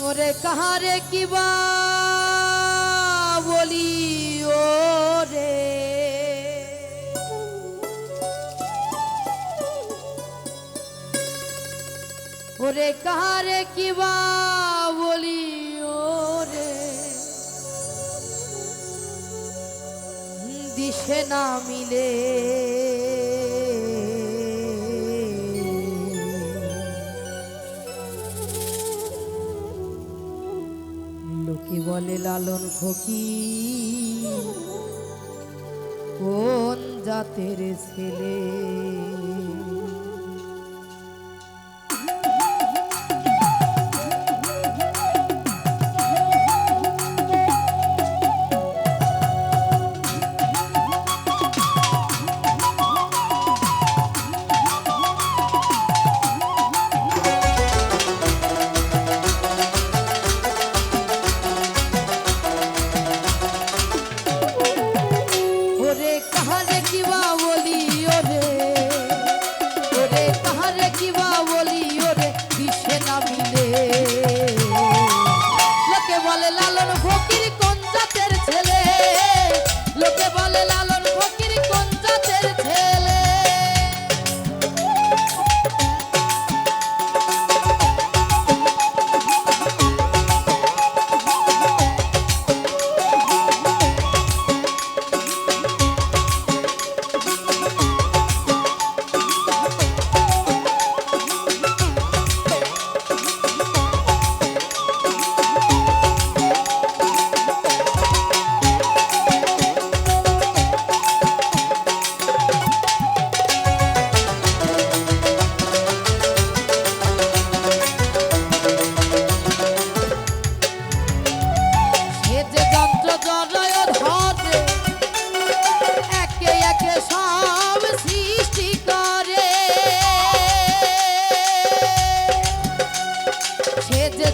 ওরে কাহারে কিবা বলি ও রে ওরে কাহারে কিবা বলি ও রে দিশে না মিলে বলে লালন ফকি কোন জাতের ছেলে?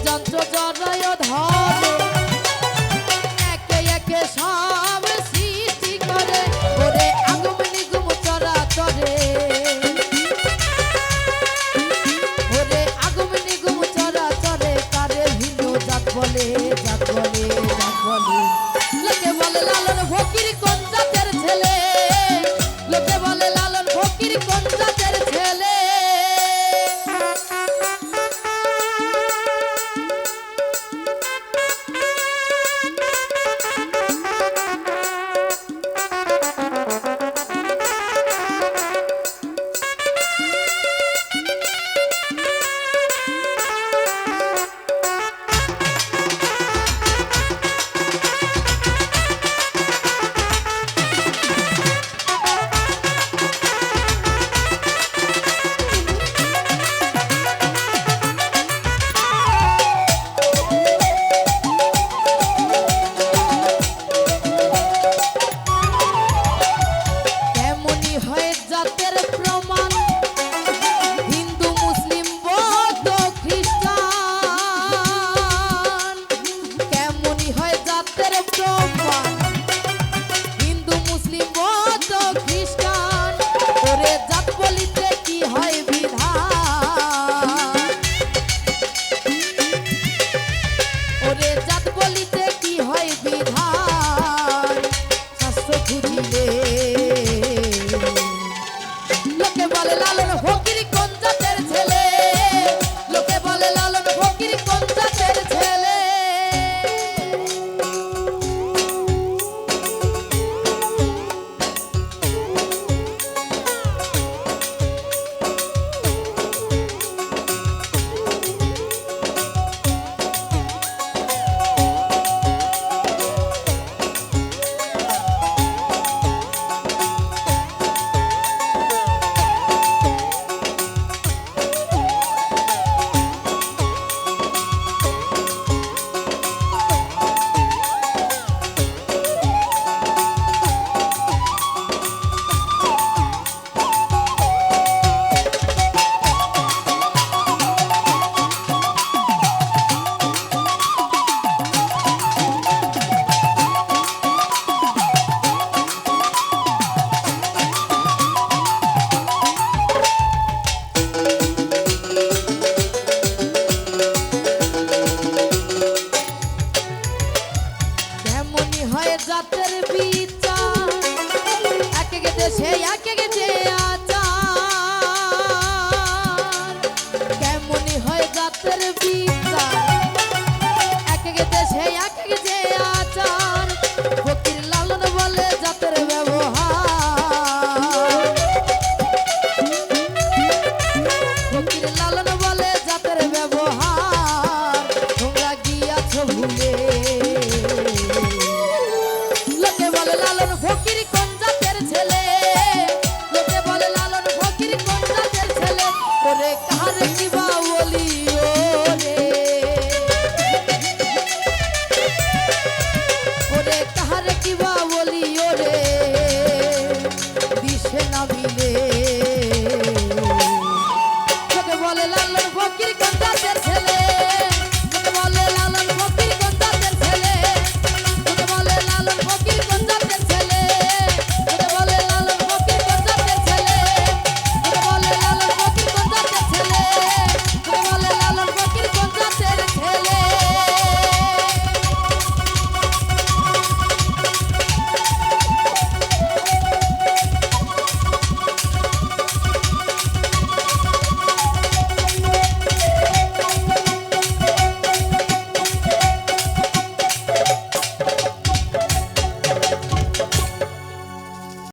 যন্ত্র জনয় ধরে লালন ফকির